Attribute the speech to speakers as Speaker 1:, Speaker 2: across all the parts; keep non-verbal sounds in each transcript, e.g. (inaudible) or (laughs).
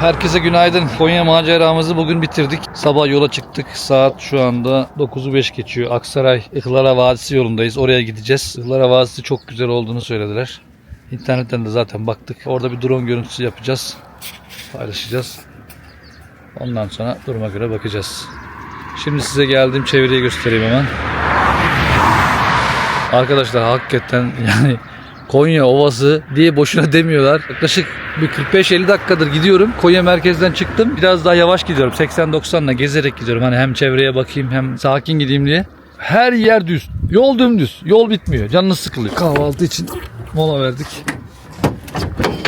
Speaker 1: Herkese günaydın. Konya maceramızı bugün bitirdik. Sabah yola çıktık. Saat şu anda 9'u 5 geçiyor. Aksaray Ihlara Vadisi yolundayız. Oraya gideceğiz. Ihlara Vadisi çok güzel olduğunu söylediler. İnternetten de zaten baktık. Orada bir drone görüntüsü yapacağız. Paylaşacağız. Ondan sonra duruma göre bakacağız. Şimdi size geldiğim çevreyi göstereyim hemen. Arkadaşlar hakikaten (laughs) yani Konya Ovası diye boşuna demiyorlar. Yaklaşık bir 45-50 dakikadır gidiyorum. Konya merkezden çıktım. Biraz daha yavaş gidiyorum. 80-90'la gezerek gidiyorum. Hani hem çevreye bakayım hem sakin gideyim diye. Her yer düz. Yol dümdüz. Yol bitmiyor. Canınız sıkılıyor. Kahvaltı için mola verdik.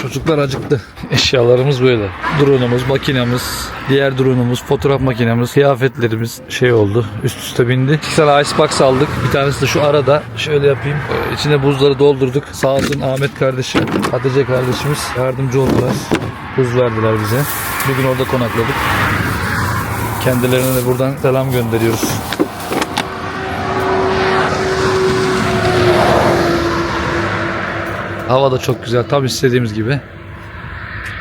Speaker 1: Çocuklar acıktı. Eşyalarımız böyle. Drone'umuz, makinemiz, diğer drone'umuz, fotoğraf makinemiz, kıyafetlerimiz şey oldu. Üst üste bindi. İki tane icebox aldık. Bir tanesi de şu arada. Şöyle yapayım. Ee, İçine buzları doldurduk. Sağ olsun Ahmet kardeşim, Hatice kardeşimiz yardımcı oldular. Buz verdiler bize. Bugün orada konakladık. Kendilerine de buradan selam gönderiyoruz. Hava da çok güzel. Tam istediğimiz gibi.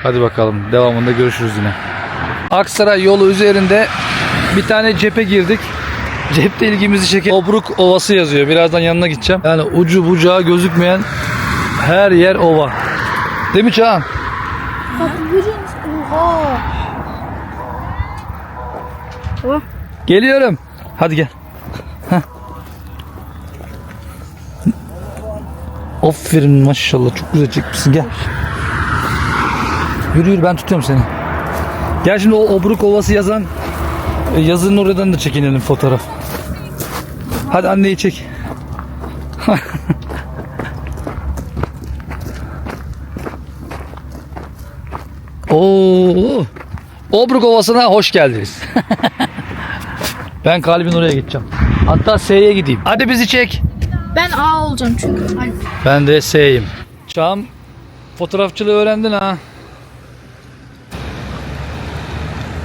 Speaker 1: Hadi bakalım. Devamında görüşürüz yine. Aksaray yolu üzerinde bir tane cephe girdik. Cepte ilgimizi çeken Obruk Ovası yazıyor. Birazdan yanına gideceğim. Yani ucu bucağı gözükmeyen her yer ova. Değil mi Çağan? Geliyorum. Hadi gel. Aferin maşallah çok güzel çekmişsin gel. Yürü yürü ben tutuyorum seni. Gel şimdi o Obruk Ovası yazan e, yazının oradan da çekinelim fotoğraf. Hadi anneyi çek. (laughs) Oo. Obruk Ovası'na hoş geldiniz. (laughs) ben kalbin oraya gideceğim. Hatta S'ye gideyim. Hadi bizi çek.
Speaker 2: Ben A olacağım çünkü.
Speaker 1: Ben de S'yim. Çağım fotoğrafçılığı öğrendin ha.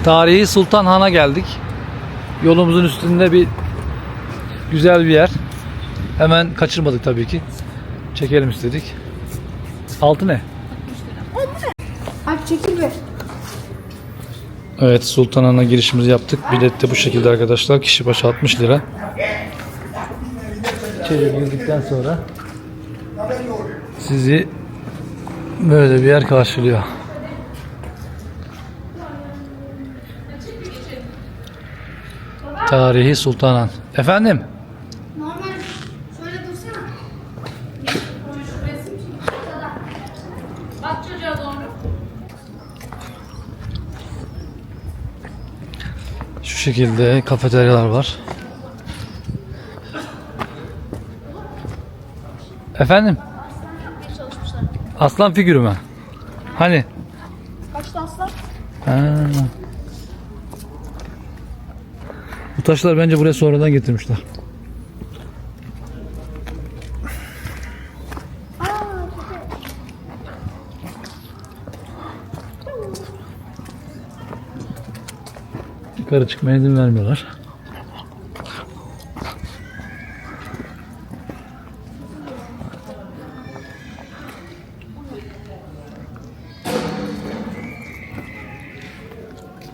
Speaker 1: Tarihi Sultan Han'a geldik. Yolumuzun üstünde bir güzel bir yer. Hemen kaçırmadık tabii ki. Çekelim istedik. Altı ne?
Speaker 2: Abi çekil be.
Speaker 1: Evet Sultan Han'a girişimizi yaptık. Bilet de bu şekilde arkadaşlar. Kişi başı 60 lira. İçeri girdikten sonra sizi böyle bir yer karşılıyor. Tarihi Sultan Han. Efendim?
Speaker 2: Normal şöyle dursana.
Speaker 3: Bak çocuğa doğru.
Speaker 1: Şu şekilde kafeteryalar var. Efendim? Aslan figürü mü? Hani?
Speaker 2: Kaçta aslan?
Speaker 1: Ha. Bu taşlar bence buraya sonradan getirmişler. Yukarı çıkmaya izin vermiyorlar.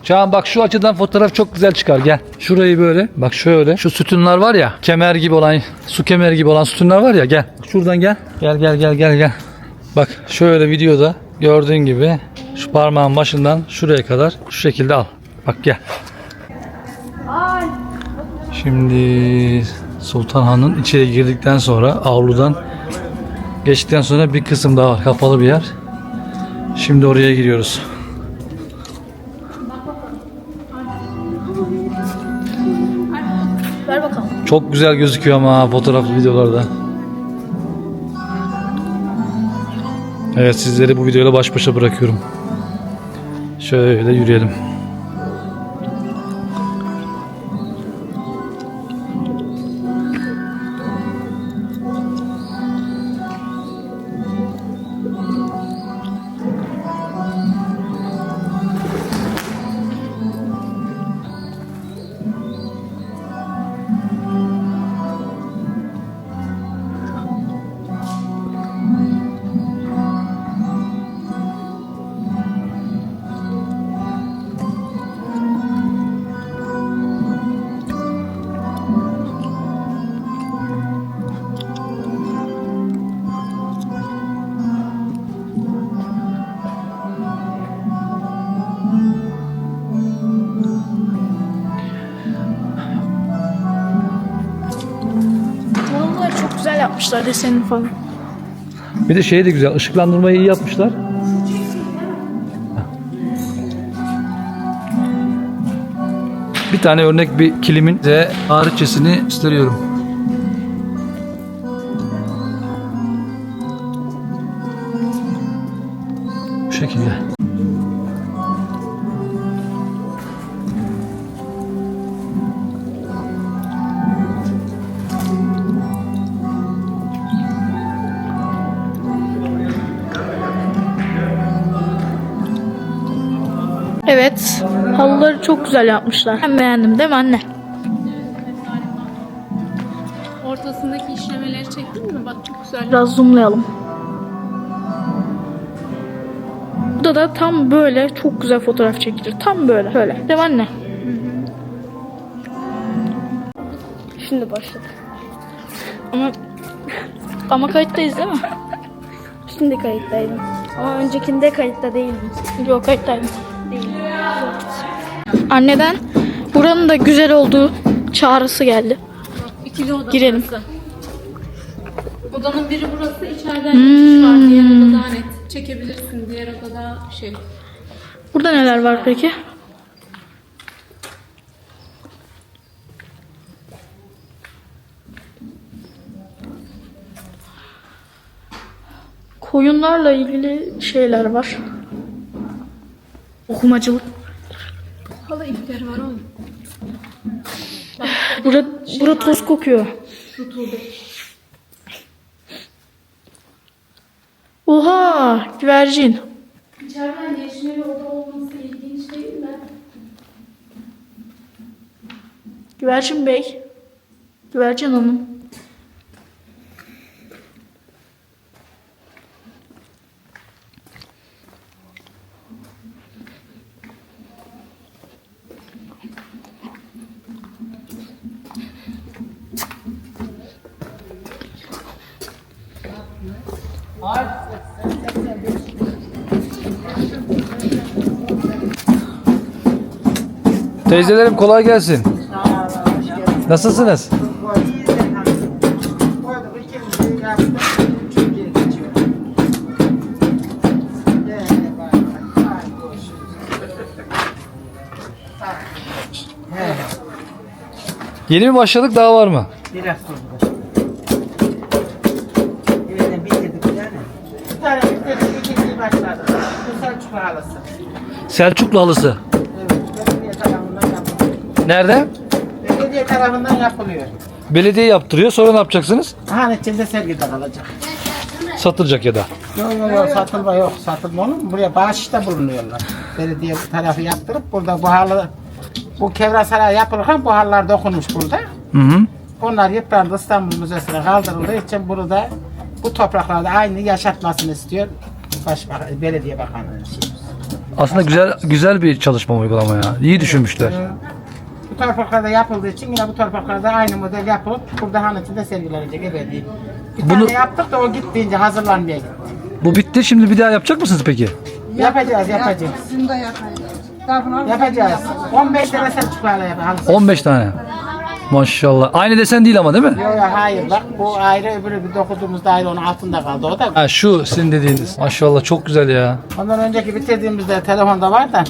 Speaker 1: Çağan bak şu açıdan fotoğraf çok güzel çıkar gel. Şurayı böyle bak şöyle şu sütunlar var ya kemer gibi olan su kemeri gibi olan sütunlar var ya gel. Şuradan gel. Gel gel gel gel gel. Bak şöyle videoda gördüğün gibi şu parmağın başından şuraya kadar şu şekilde al. Bak gel. Şimdi Sultan Han'ın içeri girdikten sonra avludan geçtikten sonra bir kısım daha var. Kapalı bir yer. Şimdi oraya giriyoruz. Çok güzel gözüküyor ama fotoğraflı videolarda. Evet sizleri bu videoyla baş başa bırakıyorum. Şöyle yürüyelim.
Speaker 3: Yapmışlar desenini falan.
Speaker 1: Bir de şey de güzel. ışıklandırmayı iyi yapmışlar. Bir tane örnek bir kilimin de tarihçesini gösteriyorum. Bu şekilde.
Speaker 3: Evet. Halıları çok güzel yapmışlar. Ben beğendim değil mi anne?
Speaker 4: Ortasındaki işlemeleri çektin mi? Bak çok güzel.
Speaker 3: Biraz zoomlayalım. Burada da tam böyle çok güzel fotoğraf çekilir. Tam böyle. Böyle. Değil mi anne? Şimdi başladı. Ama ama kayıttayız değil mi?
Speaker 2: Şimdi kayıttaydım. Ama öncekinde kayıtta değildim.
Speaker 3: Yok kayıttaydım. Anneden buranın da güzel olduğu çağrısı geldi.
Speaker 4: İkili oda
Speaker 3: Girelim.
Speaker 4: burası. Odanın biri burası. içeriden geçiş var. Diğer oda daha net. Çekebilirsin. Diğer odada şey.
Speaker 3: Burada neler var peki? Koyunlarla ilgili şeyler var. Okumacılık.
Speaker 4: Halı ipleri var oğlum.
Speaker 3: Bura, bura toz kokuyor. Oha! Güvercin.
Speaker 4: İçeriden yeşil oda olması ilginç değil mi?
Speaker 3: Güvercin Bey. Güvercin Hanım.
Speaker 1: Teyzelerim kolay gelsin. Nasılsınız? Yeni mi başladık daha var mı?
Speaker 5: Bir hafta
Speaker 1: Selçuklu halısı.
Speaker 5: Evet, belediye tarafından yapılıyor.
Speaker 1: Nerede?
Speaker 5: Belediye tarafından yapılıyor.
Speaker 1: Belediye yaptırıyor. Sonra ne yapacaksınız?
Speaker 5: Han içinde sergide kalacak.
Speaker 1: Satılacak ya da.
Speaker 5: Yok yok yok satılma yok. Satılma olur mu? Buraya bağışta bulunuyorlar. Belediye tarafı yaptırıp burada bu halı bu Kevrasaray yapılırken bu halılar dokunmuş burada.
Speaker 1: Hı hı.
Speaker 5: Onlar yıprandı İstanbul Müzesi'ne kaldırıldığı için burada bu topraklarda aynı yaşatmasını istiyor Başbakan, Belediye Bakanı.
Speaker 1: Aslında güzel güzel bir çalışma uygulama ya. İyi düşünmüşler.
Speaker 5: Ee, Bu topraklarda yapıldığı için yine bu topraklarda aynı model yapılıp burada han içinde sergilenecek ebedi. Bir
Speaker 1: Bunu-
Speaker 5: tane yaptık da o gittiğince hazırlanmaya gitti.
Speaker 1: Bu bitti. Şimdi bir daha yapacak mısınız peki?
Speaker 5: Yapacağız, yapacağız. Yapacağız. 15 tane Selçuklarla yapacağız.
Speaker 1: 15 tane. Maşallah. Aynı desen değil ama değil mi?
Speaker 5: Yok yok hayır bak bu ayrı öbürü bir dokuduğumuzda ayrı onun altında kaldı o da.
Speaker 1: Ha şu sizin dediğiniz. Maşallah çok güzel ya.
Speaker 5: Ondan önceki bitirdiğimizde telefonda var da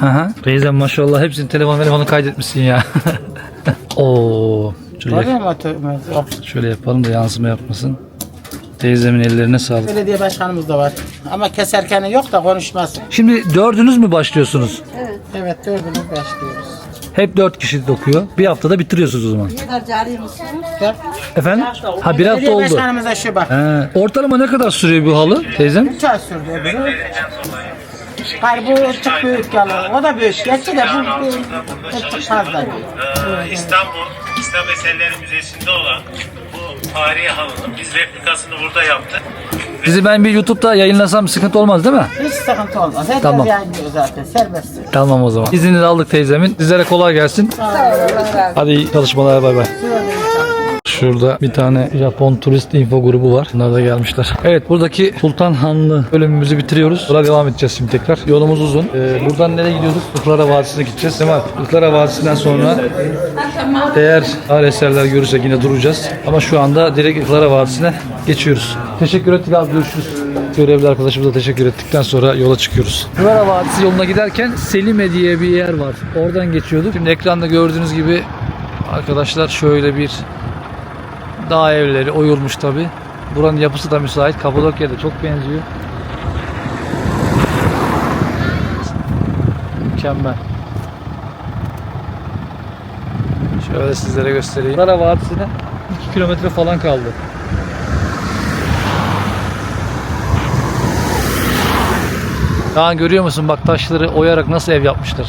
Speaker 1: Hı hı. Teyzem maşallah hepsini telefon telefonu kaydetmişsin ya. (laughs) Oo. Şöyle?
Speaker 5: Yok.
Speaker 1: şöyle yapalım da yansıma yapmasın. Teyzemin ellerine sağlık.
Speaker 5: Belediye başkanımız da var. Ama keserken yok da konuşmaz.
Speaker 1: Şimdi dördünüz mü başlıyorsunuz?
Speaker 5: Evet dördümüz başlıyoruz.
Speaker 1: Hep dört kişi dokuyor. Bir haftada bitiriyorsunuz o zaman.
Speaker 5: Dört.
Speaker 1: Efendim? Ha bir hafta
Speaker 5: Belediye
Speaker 1: oldu.
Speaker 5: başkanımız da şu bak.
Speaker 1: He. Ortalama ne kadar sürüyor bu halı teyzem?
Speaker 5: 3 ay sürdü öbürü. Hayır bu çok büyük yalan. O da büyük. Gerçi de bu, bu çok fazla.
Speaker 6: Ee, İstanbul İslam Eserleri Müzesi'nde olan bu tarihi halının biz replikasını burada yaptık.
Speaker 1: Sizi ben bir YouTube'da yayınlasam sıkıntı olmaz değil mi?
Speaker 5: Sıkıntı olmaz. Herkes
Speaker 1: Tamam.
Speaker 5: yayınlıyor zaten. Serbest.
Speaker 1: Tamam o zaman. İznini aldık teyzemin. Sizlere kolay gelsin. Hadi iyi çalışmalar bay bay. Şurada bir tane Japon turist info grubu var. Bunlar da gelmişler. Evet buradaki Sultan Hanlı bölümümüzü bitiriyoruz. Buraya devam edeceğiz şimdi tekrar. Yolumuz uzun. Ee, buradan nereye gidiyoruz? Ihlara Vadisi'ne gideceğiz. Değil mi? Ihlara Vadisi'nden sonra eğer ağır eserler görürsek yine duracağız. Ama şu anda direkt Ihlara Vadisi'ne geçiyoruz. Teşekkür ettik abi görüşürüz. Görevli arkadaşımıza teşekkür ettikten sonra yola çıkıyoruz. Ihlara Vadisi yoluna giderken Selime diye bir yer var. Oradan geçiyorduk. Şimdi ekranda gördüğünüz gibi arkadaşlar şöyle bir dağ evleri oyulmuş tabi. Buranın yapısı da müsait. Kapadokya'da çok benziyor. Mükemmel. Şöyle sizlere göstereyim. Ihlara Vadisi'ne 2 kilometre falan kaldı. Daha görüyor musun bak taşları oyarak nasıl ev yapmışlar.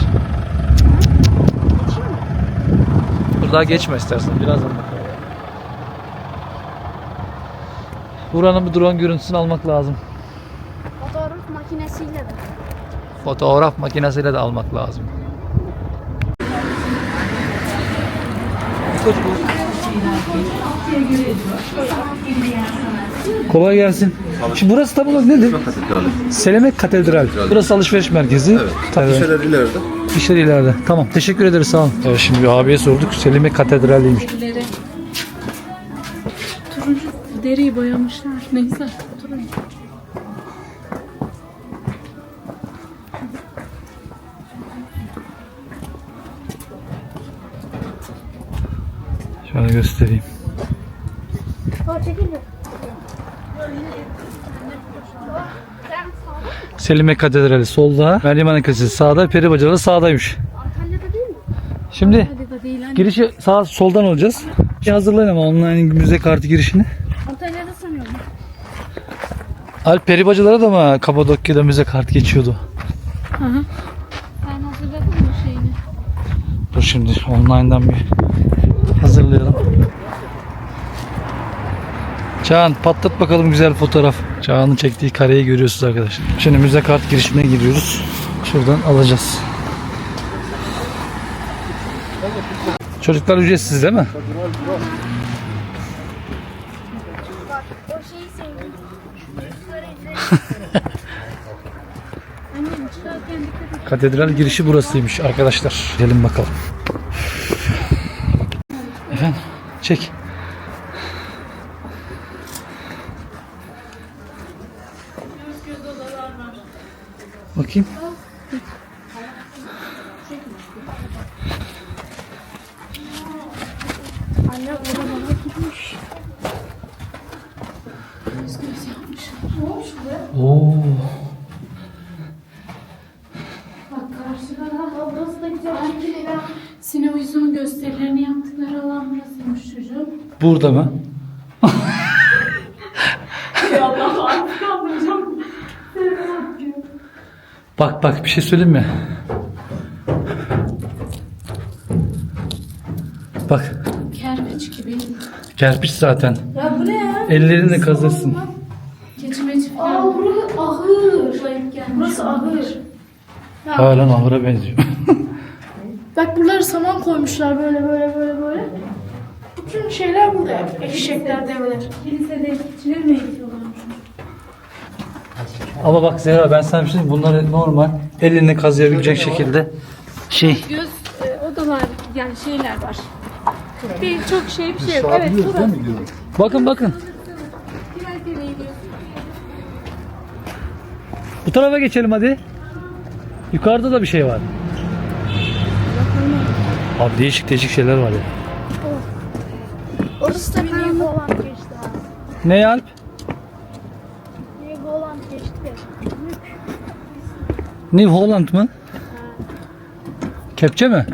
Speaker 1: Dur daha geçme istersen birazdan bakalım. Buranın bir drone görüntüsünü almak lazım.
Speaker 2: Fotoğraf makinesiyle de.
Speaker 1: Fotoğraf makinesiyle de almak lazım. Kolay gelsin. Şimdi burası tam olarak nedir? Selemek Katedral. Burası alışveriş merkezi. Evet.
Speaker 7: Şeyler ileride.
Speaker 1: İşler ileride. Tamam. Teşekkür ederiz. Sağ olun. Evet, şimdi bir abiye sorduk. Selime Katedrali'ymiş.
Speaker 4: Deri. Turuncu deriyi boyamışlar. Neyse. Turuncu.
Speaker 1: Şöyle göstereyim.
Speaker 2: O çekil bir.
Speaker 1: Selime Katedrali solda. Meryem Ana Kilisesi sağda. Peri bacaları sağdaymış.
Speaker 2: Antalya'da değil mi?
Speaker 1: Şimdi girişi sağ soldan olacağız. Bir hazırlayın ama online müze kartı girişini.
Speaker 2: Antalya'da sanıyorum.
Speaker 1: Alp peri bacalara da mı Kapadokya'da müze kartı geçiyordu?
Speaker 4: Sen hazırladın mı şeyini?
Speaker 1: Dur şimdi online'dan bir hazırlayalım. Çağan patlat bakalım güzel fotoğraf. Çağan'ın çektiği kareyi görüyorsunuz arkadaşlar. Şimdi müze kart girişine giriyoruz. Şuradan alacağız. Çocuklar ücretsiz değil mi? (laughs) Katedral girişi burasıymış arkadaşlar. Gelin bakalım. Efendim çek. Bakayım.
Speaker 2: Anne oralara gitmiş.
Speaker 1: Oo.
Speaker 2: Burası da güzel.
Speaker 4: Sinevizyonun gösterilerini yaptıkları alan burasıymış çocuğum.
Speaker 1: Burada mı? (laughs) Bak bak bir şey söyleyeyim mi? Bak
Speaker 4: Kerpiç gibi.
Speaker 1: kerpiç zaten.
Speaker 2: Ya bu ne ya?
Speaker 1: Ellerini kazırsın.
Speaker 4: Keçi falan.
Speaker 2: Aa burası ahır.
Speaker 4: Burayı gelmiş.
Speaker 2: Burası ahır.
Speaker 1: Hala ahıra benziyor. (laughs)
Speaker 3: Bak buraları saman koymuşlar böyle böyle böyle böyle. Bütün şeyler burada. Eşekler, develer.
Speaker 4: Kilisede keçileri mi eğitiyorlarmış?
Speaker 1: Ama bak Zehra ben sana bir şey diyeyim, bunları normal elinle kazıyabilecek şekilde şey
Speaker 4: Göz e, odalar yani şeyler var. Birçok şey bir şey yok. Evet burası.
Speaker 1: Bakın bakın.
Speaker 4: Biraz geriye gidiyorsun.
Speaker 1: Bu tarafa geçelim hadi. Yukarıda da bir şey var. Abi değişik değişik şeyler var ya.
Speaker 2: Orası tabii New Holland geçti ha.
Speaker 1: Ne Alp?
Speaker 2: New Holland geçti ya.
Speaker 1: New Holland mı? Kepçe mi?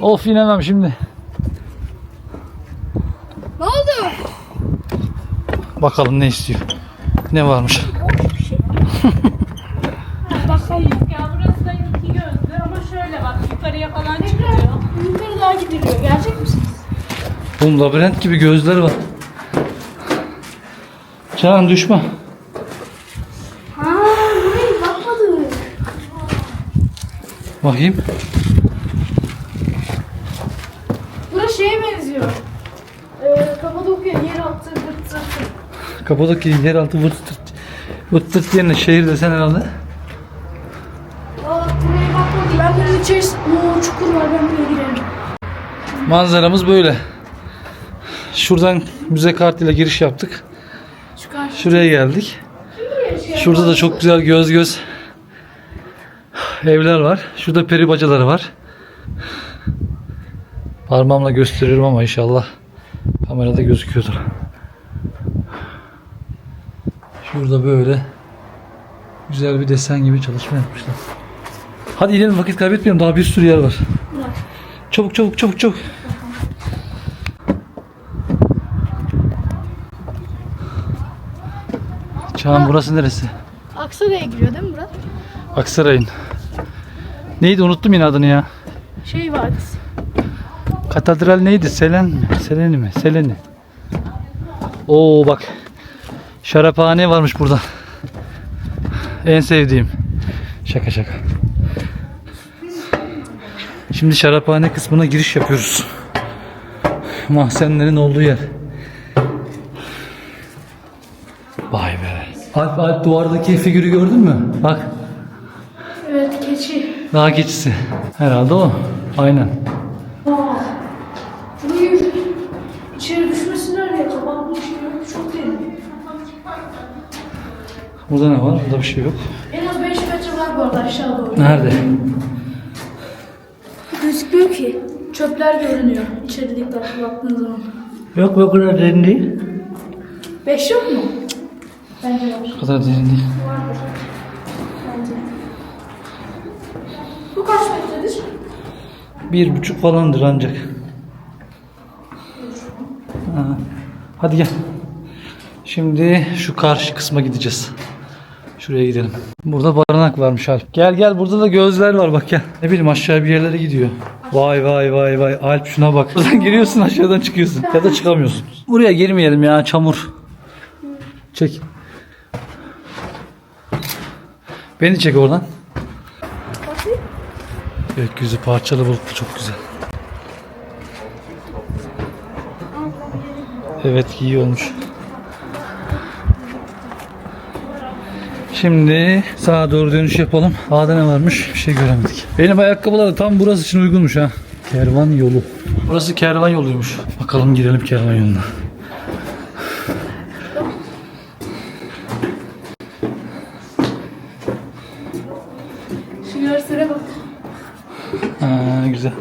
Speaker 1: Of inemem şimdi.
Speaker 2: Ne oldu?
Speaker 1: Bakalım ne istiyor. Ne varmış? (laughs)
Speaker 2: Bakalım.
Speaker 4: Ya burası da iki gözlü ama şöyle bak yukarıya falan çıkıyor.
Speaker 2: Yukarı daha gidiliyor. Gelecek misiniz?
Speaker 1: Oğlum labirent gibi gözler var. Can düşme.
Speaker 2: Ha, burayı bakmadım.
Speaker 1: Bakayım.
Speaker 3: Burası şeye benziyor. Ee, Kapadokya yer altı gırt zırtı.
Speaker 1: Kapadokya yeraltı vırt tırt. Vırt tırt yerine şehir desen herhalde.
Speaker 3: Aa buraya bakmadım. Ben bunun içerisinde... Çukur var ben buraya girerim.
Speaker 1: Manzaramız böyle. Şuradan müze kartıyla giriş yaptık. Şuraya geldik. Şurada da çok güzel göz göz evler var. Şurada peri bacaları var. Parmağımla gösteriyorum ama inşallah kamerada gözüküyordur. Şurada böyle güzel bir desen gibi çalışma yapmışlar. Hadi inelim vakit kaybetmeyelim daha bir sürü yer var. Çabuk çabuk çabuk çabuk. Çağan burası neresi?
Speaker 3: Aksaray'a giriyor değil mi burası?
Speaker 1: Aksaray'ın. Neydi unuttum yine adını ya.
Speaker 3: Şey vadisi.
Speaker 1: Katedral neydi? Selen mi? Seleni mi? Seleni. Oo bak. Şaraphane varmış burada. En sevdiğim. Şaka şaka. Şimdi şaraphane kısmına giriş yapıyoruz. Mahzenlerin olduğu yer. Vay be. Alp Alp duvardaki figürü gördün mü? Bak.
Speaker 3: Evet keçi.
Speaker 1: Dağ keçisi. Herhalde o. Aynen.
Speaker 3: Burayı içeri düşmesinler diye kapatmış gibi. Çok derin.
Speaker 1: Burada ne var? Burada bir şey yok.
Speaker 3: En az 5 metre var bu arada aşağı doğru.
Speaker 1: Nerede?
Speaker 3: Gözükmüyor ki. Çöpler görünüyor içeri dikkatli baktığın zaman.
Speaker 1: Yok bu kadar derin değil.
Speaker 3: 5 yok mu? Bence var.
Speaker 1: Bu kadar derin değil.
Speaker 3: Bence. Bu kaç metredir?
Speaker 1: Bir buçuk falandır ancak. Ha. Hadi gel. Şimdi şu karşı kısma gideceğiz. Şuraya gidelim. Burada barınak varmış Alp. Gel gel burada da gözler var bak gel. Ne bileyim aşağı bir yerlere gidiyor. Vay vay vay vay Alp şuna bak. (laughs) Buradan giriyorsun aşağıdan çıkıyorsun. Ya da çıkamıyorsun. Buraya girmeyelim ya çamur. Çek. Beni çek oradan. Gökyüzü parçalı bulutlu çok güzel. Evet iyi olmuş. Şimdi sağa doğru dönüş yapalım. Sağda ne varmış? Bir şey göremedik. Benim ayakkabılar da tam burası için uygunmuş ha. Kervan yolu. Burası kervan yoluymuş. Bakalım girelim kervan yoluna.
Speaker 3: Şu görsele bak.
Speaker 1: Ha, güzel.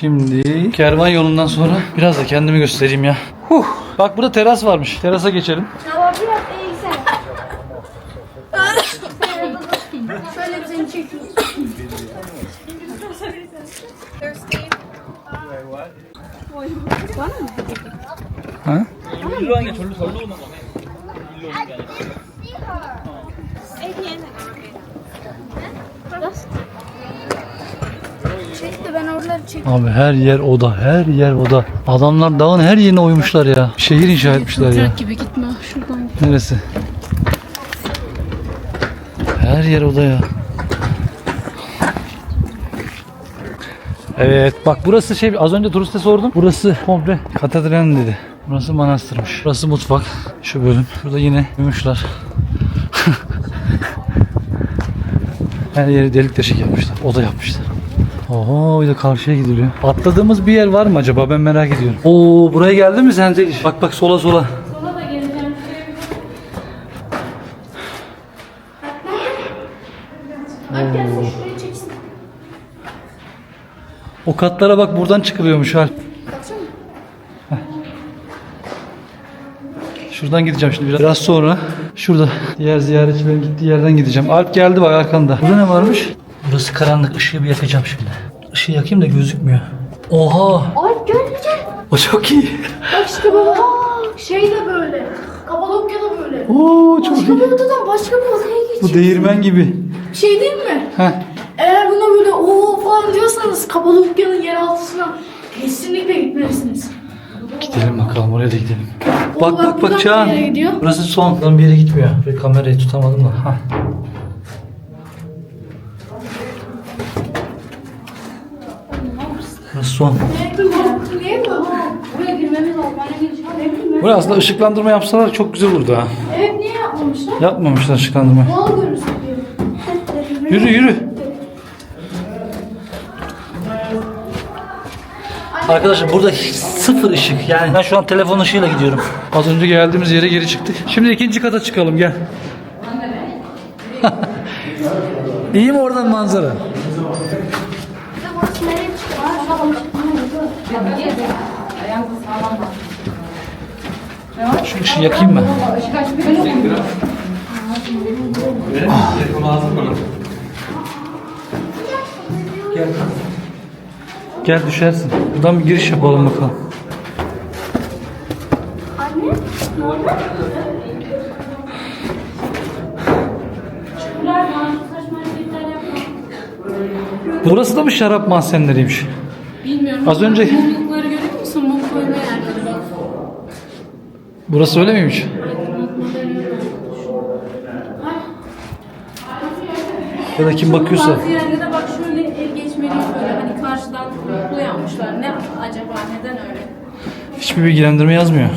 Speaker 1: Şimdi kervan yolundan sonra biraz da kendimi göstereyim ya. Huh. Bak burada teras varmış. Terasa geçelim.
Speaker 2: Ama biraz eğilsene. Şöyle bir seni çekiyorum.
Speaker 1: Ha?
Speaker 2: Çek de ben oraları çek.
Speaker 1: Abi her yer oda, her yer oda. Adamlar dağın her yerine oymuşlar ya. Şehir inşa etmişler ya.
Speaker 4: gibi gitme şuradan.
Speaker 1: Neresi? Her yer oda ya. Evet bak burası şey az önce turiste sordum. Burası komple katedral dedi. Burası manastırmış. Burası mutfak. Şu bölüm. Burada yine uyumuşlar. (laughs) Her yeri delik deşik yapmışlar. Oda yapmışlar. Oho bir de karşıya gidiliyor. Atladığımız bir yer var mı acaba? Ben merak ediyorum. Oo buraya geldin mi sen Zeliş? Bak bak sola sola.
Speaker 3: Sonra da geleceğim. Bak gelsin şuraya çeksin.
Speaker 1: O katlara bak buradan çıkılıyormuş. Heh. Şuradan gideceğim şimdi biraz. Biraz sonra şurada diğer ziyaretçilerin gittiği yerden gideceğim. Alp geldi bak arkanda. Burada ne varmış? Burası karanlık. Işığı bir yakacağım şimdi. Işığı yakayım da gözükmüyor. Oha!
Speaker 3: Ay gel gel.
Speaker 1: O çok iyi.
Speaker 3: Bak işte baba. Aa, şey de böyle. Kapadokya da böyle.
Speaker 1: Oo çok
Speaker 3: Başka
Speaker 1: iyi.
Speaker 3: bir odadan başka bir odaya
Speaker 1: Bu
Speaker 3: geçiyor.
Speaker 1: değirmen gibi.
Speaker 3: Şey değil mi?
Speaker 1: Heh.
Speaker 3: Eğer buna böyle ooo falan diyorsanız Kapadokya'nın yeraltısına kesinlikle gitmelisiniz.
Speaker 1: Gidelim bakalım oraya da gidelim. Bak bak
Speaker 3: buradan
Speaker 1: bak Çağan.
Speaker 3: nereye gidiyor?
Speaker 1: Burası son. Lan bir yere gitmiyor. Bir kamerayı tutamadım da. Hah. Son.
Speaker 4: Buraya
Speaker 1: aslında ışıklandırma yapsalar çok güzel olurdu ha.
Speaker 3: Evet niye yapmamışlar?
Speaker 1: Yapmamışlar ışıklandırma. Yürü yürü. Arkadaşlar burada sıfır ışık yani ben şu an telefon ışığıyla gidiyorum. Az önce geldiğimiz yere geri çıktık. Şimdi ikinci kata çıkalım gel. (laughs) İyi mi oradan manzara? Şu ışığı yakayım. Gel. Gel düşersin. Buradan bir giriş yapalım bakalım. Burası da mı şarap mahzenleriymiş?
Speaker 4: Bilmiyorum.
Speaker 1: Az önce-
Speaker 4: Mumlukları görüyor musun? Mum koyma yerleri.
Speaker 1: Burası öyle miymiş? Ya da kim bakıyorsa.
Speaker 4: Bazı yerlere bak şöyle el geçmeli böyle hani karşıdan mutlu yapmışlar. Ne acaba neden öyle?
Speaker 1: Hiçbir bilgilendirme yazmıyor.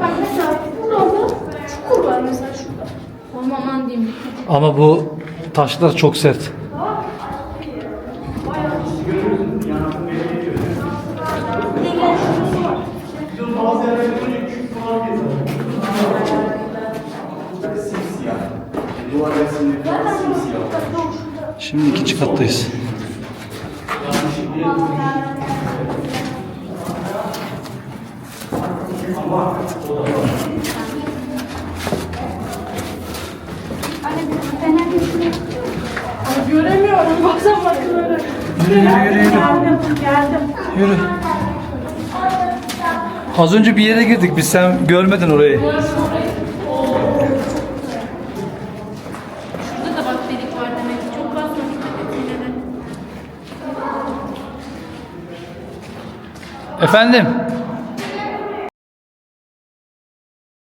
Speaker 3: Bak mesela burada çukur var mesela şurada.
Speaker 4: Aman diyeyim.
Speaker 1: Ama bu taşlar çok sert. Şimdi ikinci kattayız.
Speaker 3: Ay, göremiyorum. Baksana bak böyle.
Speaker 1: Yürü yürü yürü yürü.
Speaker 3: Geldim geldim.
Speaker 1: Yürü. Az önce bir yere girdik biz sen görmedin orayı. Efendim?